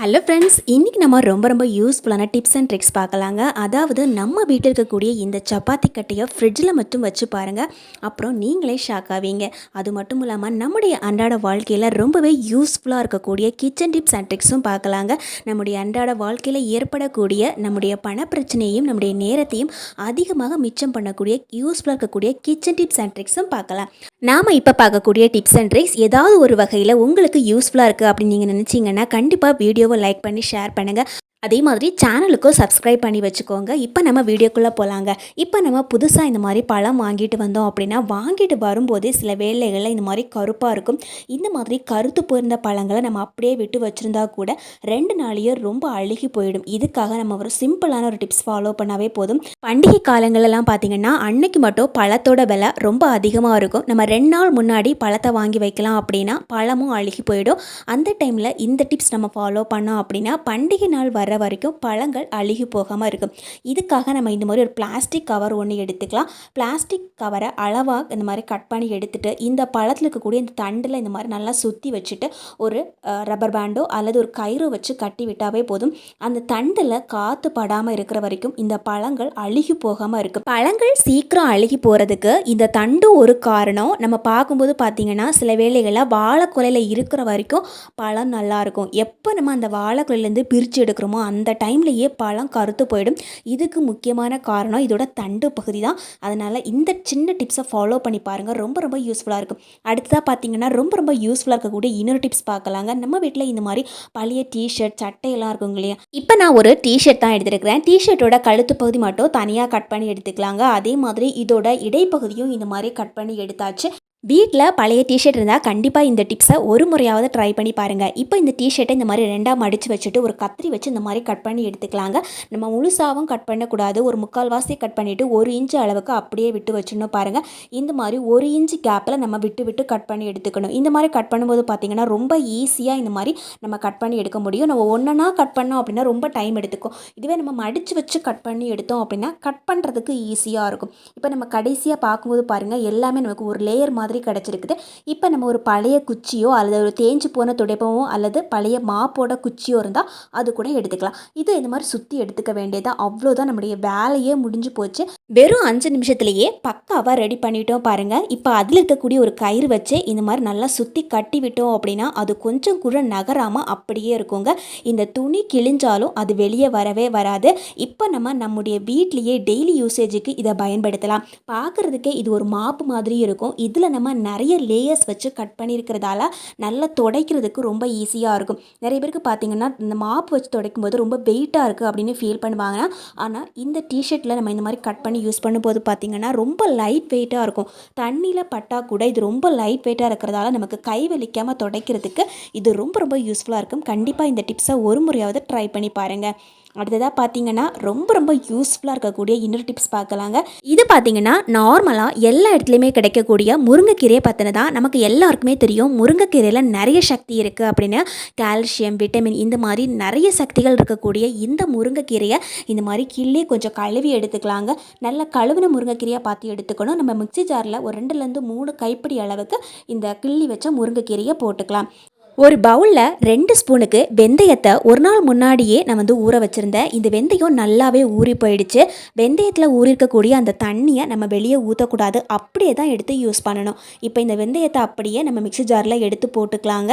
Hello friends இன்றைக்கி நம்ம ரொம்ப ரொம்ப யூஸ்ஃபுல்லான டிப்ஸ் அண்ட் ட்ரிக்ஸ் பார்க்கலாங்க. அதாவது நம்ம வீட்டில் இருக்கக்கூடிய இந்த சப்பாத்தி கட்டையை ஃப்ரிட்ஜில் மட்டும் வச்சு பாருங்கள் அப்புறம் நீங்களே ஷாக் ஆவீங்க. அது மட்டும் இல்லாமல் நம்முடைய அன்றாட வாழ்க்கையில் ரொம்பவே யூஸ்ஃபுல்லாக இருக்கக்கூடிய கிச்சன் டிப்ஸ் அண்ட் ட்ரிக்ஸும் பார்க்கலாங்க. நம்முடைய அன்றாட வாழ்க்கையில் ஏற்படக்கூடிய நம்முடைய பண பிரச்சனையையும் நம்முடைய நேரத்தையும் அதிகமாக மிச்சம் பண்ணக்கூடிய யூஸ்ஃபுல்லாக இருக்கக்கூடிய கிச்சன் டிப்ஸ் அண்ட் ட்ரிக்ஸும் பார்க்கலாம். நாம் இப்போ பார்க்கக்கூடிய டிப்ஸ் அண்ட் ட்ரிக்ஸ் ஏதாவது ஒரு வகையில் உங்களுக்கு யூஸ்ஃபுல்லாக இருக்குது அப்படின்னு நீங்கள் நினச்சிங்கன்னா கண்டிப்பாக வீடியோ வீடியோவை லைக் பண்ணி ஷேர் பண்ணுங்கள் அதே மாதிரி சேனலுக்கும் சப்ஸ்கிரைப் பண்ணி வச்சுக்கோங்க. இப்போ நம்ம வீடியோக்குள்ளே போகலாங்க இப்போ நம்ம புதுசாக இந்த மாதிரி பழம் வாங்கிட்டு வந்தோம் அப்படின்னா வாங்கிட்டு வரும்போதே சில வேலைகளில் இந்த மாதிரி கருப்பாக இருக்கும். இந்த மாதிரி கருத்து போயிருந்த பழங்களை நம்ம அப்படியே விட்டு வச்சுருந்தா கூட ரெண்டு நாளையே ரொம்ப அழுகி போயிடும். இதுக்காக நம்ம ஒரு சிம்பிளான ஒரு டிப்ஸ் ஃபாலோ பண்ணாவே போதும். பண்டிகை காலங்களெல்லாம் பார்த்தீங்கன்னா அன்னைக்கு மட்டும் பழத்தோட விலை ரொம்ப அதிகமாக இருக்கும். நம்ம ரெண்டு நாள் முன்னாடி பழத்தை வாங்கி வைக்கலாம் அப்படின்னா பழமும் அழுகி போயிடும். அந்த டைமில் இந்த டிப்ஸ் நம்ம ஃபாலோ பண்ணோம் அப்படின்னா பண்டிகை நாள் வர வரைக்கும் பழங்கள் அழுகி போகாமல் இருக்கும். இதுக்காக நம்ம இந்த மாதிரி ஒரு பிளாஸ்டிக் கவர் ஒன்று எடுத்துக்கலாம். பிளாஸ்டிக் கவரை அளவாக இந்த மாதிரி கட் பண்ணி எடுத்துகிட்டு இந்த பழத்தில் இருக்கக்கூடிய இந்த தண்டில் இந்த மாதிரி நல்லா சுற்றி வச்சுட்டு ஒரு ரப்பர் பேண்டோ அல்லது ஒரு கயிறு வச்சு கட்டி விட்டாவே போதும். அந்த தண்டில் காற்று படாமல் இருக்கிற வரைக்கும் இந்த பழங்கள் அழுகி போகாமல் இருக்கும். பழங்கள் சீக்கிரம் அழுகி போகிறதுக்கு இந்த தண்டு ஒரு காரணம். நம்ம பார்க்கும்போது பார்த்தீங்கன்னா சில வேளைகளில் வாழைக்குலையில் இருக்கிற வரைக்கும் பழம் நல்லாயிருக்கும் எப்போ நம்ம அந்த வாழைக்குலையிலேருந்து பிரித்து எடுக்கிறோமோ அந்த டைம்லேயே பழம் கருத்து போயிடும். இதுக்கு முக்கியமான காரணம் இதோட தண்டு பகுதி தான் அதனால் இந்த சின்ன டிப்ஸை ஃபாலோ பண்ணி பாருங்கள் ரொம்ப ரொம்ப யூஸ்ஃபுல்லாக இருக்கும் அடுத்ததாக பார்த்தீங்கன்னா ரொம்ப ரொம்ப யூஸ்ஃபுல்லாக இருக்கக்கூடிய இன்னொரு டிப்ஸ் பார்க்கலாங்க நம்ம வீட்டில் இந்த மாதிரி பழைய டிஷர்ட் சட்டையெல்லாம் இருக்குங்க இல்லையா? இப்போ நான் ஒரு டிஷர்ட் தான் எடுத்துருக்கிறேன். டிஷர்ட்டோட கழுத்து பகுதி மட்டும் தனியாக கட் பண்ணி எடுத்துக்கலாங்க. அதே மாதிரி இதோட இடைப்பகுதியும் இந்த மாதிரி கட் பண்ணி எடுத்தாச்சு. வீட்டில் பழைய டிஷர்ட் இருந்தால் கண்டிப்பாக இந்த டிப்ஸை ஒரு முறையாவது ட்ரை பண்ணி பாருங்கள் இப்போ இந்த டிஷர்ட்டை இந்த மாதிரி ரெண்டாக மடித்து வச்சுட்டு ஒரு கத்திரி வச்சு இந்த மாதிரி கட் பண்ணி எடுத்துக்கலாங்க. நம்ம முழுசாகவும் கட் பண்ணக்கூடாது. ஒரு முக்கால்வாசி கட் பண்ணிவிட்டு ஒரு இன்ச்சு அளவுக்கு அப்படியே விட்டு வச்சிடணும் பாருங்கள் இந்த மாதிரி ஒரு இன்ச்சு கேப்பில் நம்ம விட்டு விட்டு கட் பண்ணி எடுத்துக்கணும். இந்த மாதிரி கட் பண்ணும்போது பார்த்திங்கன்னா ரொம்ப ஈஸியாக இந்த மாதிரி நம்ம கட் பண்ணி எடுக்க முடியும். நம்ம ஒன்றா கட் பண்ணோம் அப்படின்னா ரொம்ப டைம் எடுத்துக்கும். இதுவே நம்ம மடித்து வச்சு கட் பண்ணி எடுத்தோம் அப்படின்னா கட் பண்ணுறதுக்கு ஈஸியாக இருக்கும். இப்போ நம்ம கடைசியாக பார்க்கும்போது பாருங்கள் எல்லாமே நமக்கு ஒரு லேயர் மாதிரி மாதிரி கிடச்சிருக்குது. இப்போ நம்ம ஒரு பழைய குச்சியோ அல்லது ஒரு தேஞ்சு போன துடைப்பமோ அல்லது பழைய மாப்போட குச்சியோ இருந்தால் அது கூட எடுத்துக்கலாம். இது இந்த மாதிரி சுற்றி எடுத்துக்க வேண்டியதான் அவ்வளோதான் நம்முடைய வேலையே முடிஞ்சு போச்சு. வெறும் அஞ்சு நிமிஷத்துலேயே பக்காவாக ரெடி பண்ணிட்டோம் பாருங்கள் இப்போ அதில் இருக்கக்கூடிய ஒரு கயிறு வச்சு இந்த மாதிரி நல்லா சுற்றி கட்டி விட்டோம் அப்படின்னா அது கொஞ்சம் கூட நகராமல் அப்படியே இருக்குங்க. இந்த துணி கிழிஞ்சாலும் அது வெளியே வரவே வராது. இப்போ நம்ம நம்முடைய வீட்லேயே டெய்லி யூசேஜுக்கு இதை பயன்படுத்தலாம். பார்க்குறதுக்கே இது ஒரு மாப்பு மாதிரி இருக்கும். இதில் நம்ம நிறைய லேயர்ஸ் வச்சு கட் பண்ணியிருக்கிறதால நல்லா துடைக்கிறதுக்கு ரொம்ப ஈஸியாக இருக்கும். நிறைய பேருக்கு பார்த்தீங்கன்னா இந்த மாப்பு வச்சு துடைக்கும் போது ரொம்ப வெயிட்டாக இருக்குது அப்படின்னு ஃபீல் பண்ணுவாங்கன்னா ஆனால் இந்த டிஷர்ட்டில் நம்ம இந்த மாதிரி கட் பண்ணி யூஸ் பண்ணும்போது பார்த்திங்கன்னா ரொம்ப லைட் வெயிட்டாக இருக்கும். தண்ணியில் பட்டால் கூட இது ரொம்ப லைட் வெயிட்டாக இருக்கிறதால நமக்கு கை வலிக்காமல் துடைக்கிறதுக்கு இது ரொம்ப ரொம்ப யூஸ்ஃபுல்லாக இருக்கும். கண்டிப்பாக இந்த டிப்ஸை ஒரு முறையாவது ட்ரை பண்ணி பாருங்கள் அடுத்ததாக பார்த்தீங்கன்னா ரொம்ப ரொம்ப யூஸ்ஃபுல்லாக இருக்கக்கூடிய இன்னொரு டிப்ஸ் பார்க்கலாங்க. இது பார்த்தீங்கன்னா நார்மலாக எல்லா இடத்துலையுமே கிடைக்கக்கூடிய முருங்கைக்கீரையை பற்றின தான் நமக்கு எல்லாருக்குமே தெரியும். முருங்கைக்கீரையில் நிறைய சக்தி இருக்குது அப்படின்னு. கால்சியம் விட்டமின் இந்த மாதிரி நிறைய சக்திகள் இருக்கக்கூடிய இந்த முருங்கைக்கீரையை இந்த மாதிரி கிள்ளி கொஞ்சம் கழுவி எடுத்துக்கலாங்க. நல்ல கழுவின முருங்கைக்கீரையை பார்த்து எடுத்துக்கணும். நம்ம மிக்சி ஜாரில் ஒரு ரெண்டுலேருந்து மூணு கைப்பிடி அளவுக்கு இந்த கிள்ளி வச்ச முருங்கைக்கீரையை போட்டுக்கலாம். ஒரு பவுலில் ரெண்டு ஸ்பூனுக்கு வெந்தயத்தை ஒரு நாள் முன்னாடியே நான் வந்து ஊற வச்சுருந்தேன். இந்த வெந்தயம் நல்லாவே ஊறி போயிடுச்சு. வெந்தயத்தில் ஊறிருக்கக்கூடிய அந்த தண்ணியை நம்ம வெளியே ஊற்றக்கூடாது அப்படியே தான் எடுத்து யூஸ் பண்ணணும். இப்போ இந்த வெந்தயத்தை அப்படியே நம்ம மிக்சி ஜாரில் எடுத்து போட்டுக்கலாங்க.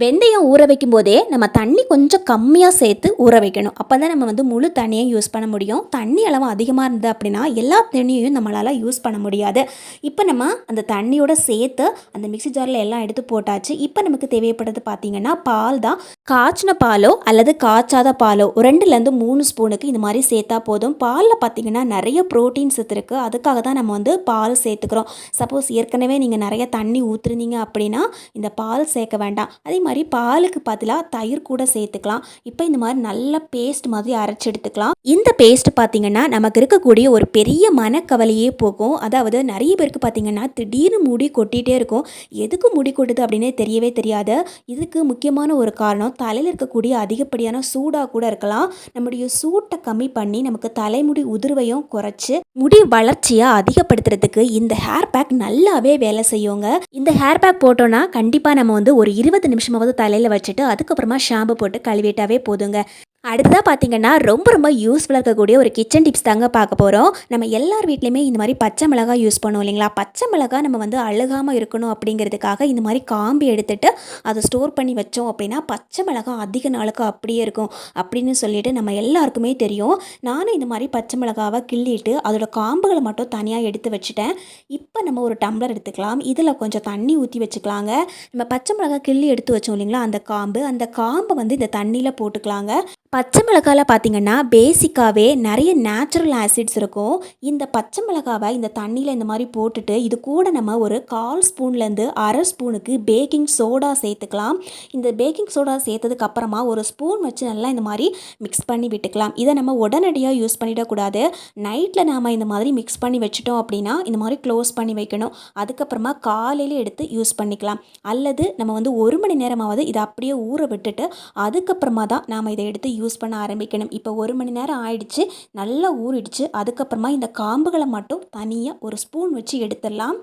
வெந்தயம் ஊற வைக்கும் போதே நம்ம தண்ணி கொஞ்சம் கம்மியாக சேர்த்து ஊற வைக்கணும். அப்போ தான் நம்ம வந்து முழு தண்ணியை யூஸ் பண்ண முடியும். தண்ணி அளவு அதிகமாக இருந்தது அப்படின்னா எல்லா தண்ணியையும் நம்மளால் யூஸ் பண்ண முடியாது. இப்போ நம்ம அந்த தண்ணியோட சேர்த்து அந்த மிக்சி ஜாரில் எல்லாம் எடுத்து போட்டாச்சு. இப்போ நமக்கு தேவைப்படுறது பார்த்திங்கன்னா பால் தான். காய்ச்சின பாலோ அல்லது காய்ச்சாத பாலோ ரெண்டுலேருந்து மூணு ஸ்பூனுக்கு இந்த மாதிரி சேர்த்தா போதும். பாலில் பார்த்திங்கன்னா நிறைய ப்ரோட்டீன்ஸ் இருக்குது அதுக்காக தான் நம்ம வந்து பால் சேர்த்துக்கிறோம். சப்போஸ் ஏற்கனவே நீங்கள் நிறைய தண்ணி ஊற்றுருந்தீங்க அப்படின்னா இந்த பால் சேர்க்க வேண்டாம். அதே மாதிரி பாலுக்கு பதிலாக தயிர் கூட சேர்த்துக்கலாம். இப்போ இந்த மாதிரி நல்ல பேஸ்ட் மாதிரி அரைச்சி எடுத்துக்கலாம். இந்த பேஸ்ட் பார்த்தீங்கன்னா நமக்கு இருக்கக்கூடிய ஒரு பெரிய மனக்கவலையே போகும். அதாவது நிறைய பேருக்கு பார்த்தீங்கன்னா திடீர்னு முடி கொட்டிகிட்டே இருக்கும். எதுக்கு முடி கொட்டுது அப்படின்னே தெரியவே தெரியாது. இதுக்கு முக்கியமான ஒரு காரணம் தலையில் இருக்கக்கூடிய அதிகப்படியான சூடாக கூட இருக்கலாம். நம்முடைய சூட்டை கம்மி பண்ணி நமக்கு தலைமுடி உதிர்வையும் குறைச்சி முடி வளர்ச்சியை அதிகப்படுத்துறதுக்கு இந்த ஹேர் பேக் நல்லாவே வேலை செய்யுங்க. இந்த ஹேர் பேக் போட்டோன்னா கண்டிப்பாக நம்ம வந்து ஒரு இருபது நிமிஷம் சும்மாவது தலையில் வச்சுட்டு அதுக்கப்புறமா ஷாம்பு போட்டு கழுவிட்டாவே போதுங்க. அடுத்ததாக பார்த்தீங்கன்னா ரொம்ப ரொம்ப யூஸ்ஃபுல்லாக இருக்கக்கூடிய ஒரு கிச்சன் டிப்ஸ் தாங்க பார்க்க போகிறோம் நம்ம எல்லார் வீட்லேயுமே இந்த மாதிரி பச்சை மிளகாய் யூஸ் பண்ணுவோம் இல்லைங்களா? பச்சை மிளகாய் நம்ம வந்து அழுகாமல் இருக்கணும் அப்படிங்கிறதுக்காக இந்த மாதிரி காம்பி எடுத்துட்டு அதை ஸ்டோர் பண்ணி வச்சோம் அப்படின்னா பச்சை மிளகாய் அதிக நாளுக்கு அப்படியே இருக்கும் அப்படின்னு சொல்லிட்டு நம்ம எல்லாருக்குமே தெரியும். நானும் இந்த மாதிரி பச்சை மிளகாவை கிள்ளிட்டு அதோட காம்புகளை மட்டும் தனியாக எடுத்து வச்சுட்டேன். இப்போ நம்ம ஒரு டம்ளர் எடுத்துக்கலாம். இதில் கொஞ்சம் தண்ணி ஊற்றி வச்சுக்கலாங்க. நம்ம பச்சை மிளகாய் கிள்ளி எடுத்து வச்சோம் இல்லைங்களா? அந்த காம்பு அந்த காம்பை வந்து இந்த தண்ணியில் போட்டுக்கலாங்க. பச்சை மிளகாயில் பார்த்தீங்கன்னா பேசிக்காகவே நிறைய நேச்சுரல் ஆசிட்ஸ் இருக்கும். இந்த பச்சை மிளகாவை இந்த தண்ணியில் இந்த மாதிரி போட்டுட்டு இது கூட நம்ம ஒரு கால் ஸ்பூன்லேருந்து அரை ஸ்பூனுக்கு பேக்கிங் சோடா சேர்த்துக்கலாம். இந்த பேக்கிங் சோடா சேர்த்ததுக்கப்புறமா ஒரு ஸ்பூன் வச்சு நல்லா இந்த மாதிரி மிக்ஸ் பண்ணி விட்டுக்கலாம். இதை நம்ம உடனடியாக யூஸ் பண்ணிடக்கூடாது. நைட்டில் நாம் இந்த மாதிரி மிக்ஸ் பண்ணி வச்சுட்டோம் அப்படின்னா இந்த மாதிரி க்ளோஸ் பண்ணி வைக்கணும். அதுக்கப்புறமா காலையில் எடுத்து யூஸ் பண்ணிக்கலாம். அல்லது நம்ம வந்து ஒரு மணி நேரமாவது இதை அப்படியே ஊற விட்டுட்டு அதுக்கப்புறமா தான் நாம் இதை எடுத்து யூஸ் பண்ண ஆரம்பிக்கணும். இப்போ ஒரு மணி நேரம் ஆயிடுச்சு நல்லா ஊறிடுச்சு. அதுக்கப்புறமா இந்த காம்புகளை மட்டும் தனியாக ஒரு ஸ்பூன் வச்சு எடுத்துடலாம்.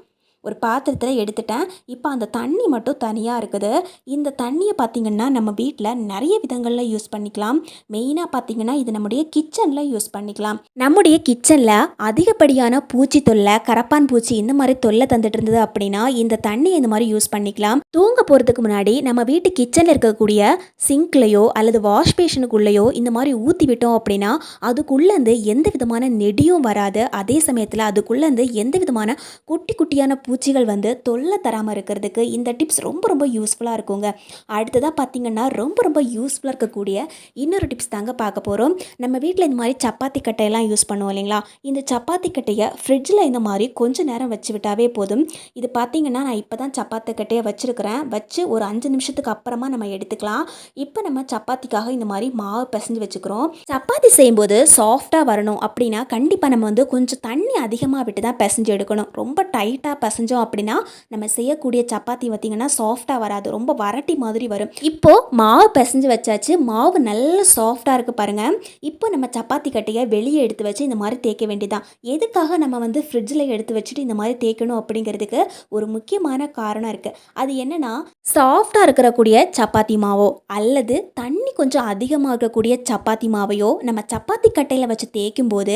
ஒரு பாத்திரத்தில் எடுத்துட்டேன். இப்போ அந்த தண்ணி மட்டும் தனியாக இருக்குது. இந்த தண்ணியை பார்த்திங்கன்னா நம்ம வீட்டில் நிறைய விதங்களில் யூஸ் பண்ணிக்கலாம். மெயினாக பார்த்திங்கன்னா இது நம்முடைய கிச்சனில் யூஸ் பண்ணிக்கலாம். நம்முடைய கிச்சனில் அதிகப்படியான பூச்சி தொல்லை கரப்பான் பூச்சி இந்த மாதிரி தொல்லை தந்துட்டு இருந்தது அப்படின்னா இந்த தண்ணியை இந்த மாதிரி யூஸ் பண்ணிக்கலாம். தூங்க போகிறதுக்கு முன்னாடி நம்ம வீட்டு கிச்சனில் இருக்கக்கூடிய சிங்க்லேயோ அல்லது வாஷ் பேஷனுக்குள்ளேயோ இந்த மாதிரி ஊற்றி விட்டோம் அப்படின்னா அதுக்குள்ளேருந்து எந்த விதமான நெடியும் வராது. அதே சமயத்தில் அதுக்குள்ளேருந்து எந்த விதமான குட்டி குட்டியான பூ பூச்சிகள் வந்து தொல்லை தராமல் இருக்கிறதுக்கு இந்த டிப்ஸ் ரொம்ப ரொம்ப யூஸ்ஃபுல்லாக இருக்குங்க. அடுத்ததாக பார்த்திங்கன்னா ரொம்ப ரொம்ப யூஸ்ஃபுல்லாக இருக்கக்கூடிய இன்னொரு டிப்ஸ் தாங்க பார்க்க போகிறோம் நம்ம வீட்டில் இந்த மாதிரி சப்பாத்தி கட்டையெல்லாம் யூஸ் பண்ணுவோம் இல்லைங்களா? இந்த சப்பாத்தி கட்டையை ஃப்ரிட்ஜில் இந்த மாதிரி கொஞ்சம் நேரம் வச்சு விட்டாவே போதும். இது பார்த்திங்கன்னா நான் இப்போ தான் சப்பாத்தி கட்டையை வச்சுருக்கிறேன். வச்சு ஒரு அஞ்சு நிமிஷத்துக்கு அப்புறமா நம்ம எடுத்துக்கலாம். இப்போ நம்ம சப்பாத்திக்காக இந்த மாதிரி மாவு பிசைஞ்சு வச்சுக்கிறோம். சப்பாத்தி செய்யும்போது சாஃப்டாக வரணும் அப்படின்னா கண்டிப்பாக நம்ம வந்து கொஞ்சம் தண்ணி அதிகமாக விட்டு தான் பிசைஞ்சு எடுக்கணும். ரொம்ப டைட்டாக பிசைஞ்சு செஞ்சோம் அப்படின்னா நம்ம செய்யக்கூடிய சப்பாத்தி பார்த்திங்கன்னா சாஃப்டாக வராது. ரொம்ப வரட்டி மாதிரி வரும். இப்போது மாவு பிசைஞ்சு வச்சாச்சு. மாவு நல்ல சாஃப்டாக இருக்குது பாருங்கள் இப்போ நம்ம சப்பாத்தி கட்டையை வெளியே எடுத்து வச்சு இந்த மாதிரி தேய்க்க வேண்டியதான் எதுக்காக நம்ம வந்து ஃப்ரிட்ஜில் எடுத்து வச்சுட்டு இந்த மாதிரி தேய்க்கணும் அப்படிங்கிறதுக்கு ஒரு முக்கியமான காரணம் இருக்குது அது என்னென்னா சாஃப்டாக இருக்கக்கூடிய சப்பாத்தி மாவோ அல்லது தண்ணி கொஞ்சம் அதிகமாக இருக்கக்கூடிய சப்பாத்தி மாவையோ நம்ம சப்பாத்தி கட்டையில் வச்சு தேய்க்கும் போது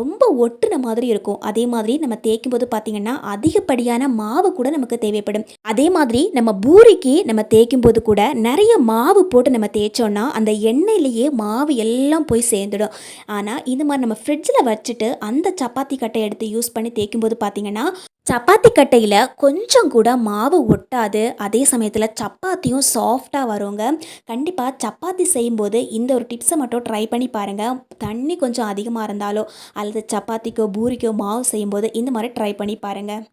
ரொம்ப ஒட்டுன மாதிரி இருக்கும். அதே மாதிரி நம்ம தேய்க்கும் போது பார்த்திங்கன்னா அதிகப்படி மாதிரியான மாவு கூட நமக்கு தேவைப்படும். அதே மாதிரி நம்ம பூரிக்கு நம்ம தேய்க்கும் போது கூட நிறைய மாவு போட்டு நம்ம தேய்ச்சோன்னா அந்த எண்ணெயிலேயே மாவு எல்லாம் போய் சேர்ந்துடும். ஆனால் இந்த மாதிரி நம்ம ஃப்ரிட்ஜில் வச்சுட்டு அந்த சப்பாத்தி கட்டை எடுத்து யூஸ் பண்ணி தேய்க்கும் போது பார்த்தீங்கன்னா சப்பாத்தி கட்டையில் கொஞ்சம் கூட மாவு ஒட்டாது. அதே சமயத்தில் சப்பாத்தியும் சாஃப்டாக வருங்க. கண்டிப்பாக சப்பாத்தி செய்யும்போது இந்த ஒரு டிப்ஸை மட்டும் ட்ரை பண்ணி பாருங்கள் தண்ணி கொஞ்சம் அதிகமாக இருந்தாலோ அல்லது சப்பாத்திக்கோ பூரிக்கோ மாவு செய்யும்போது இந்த மாதிரி ட்ரை பண்ணி பாருங்கள்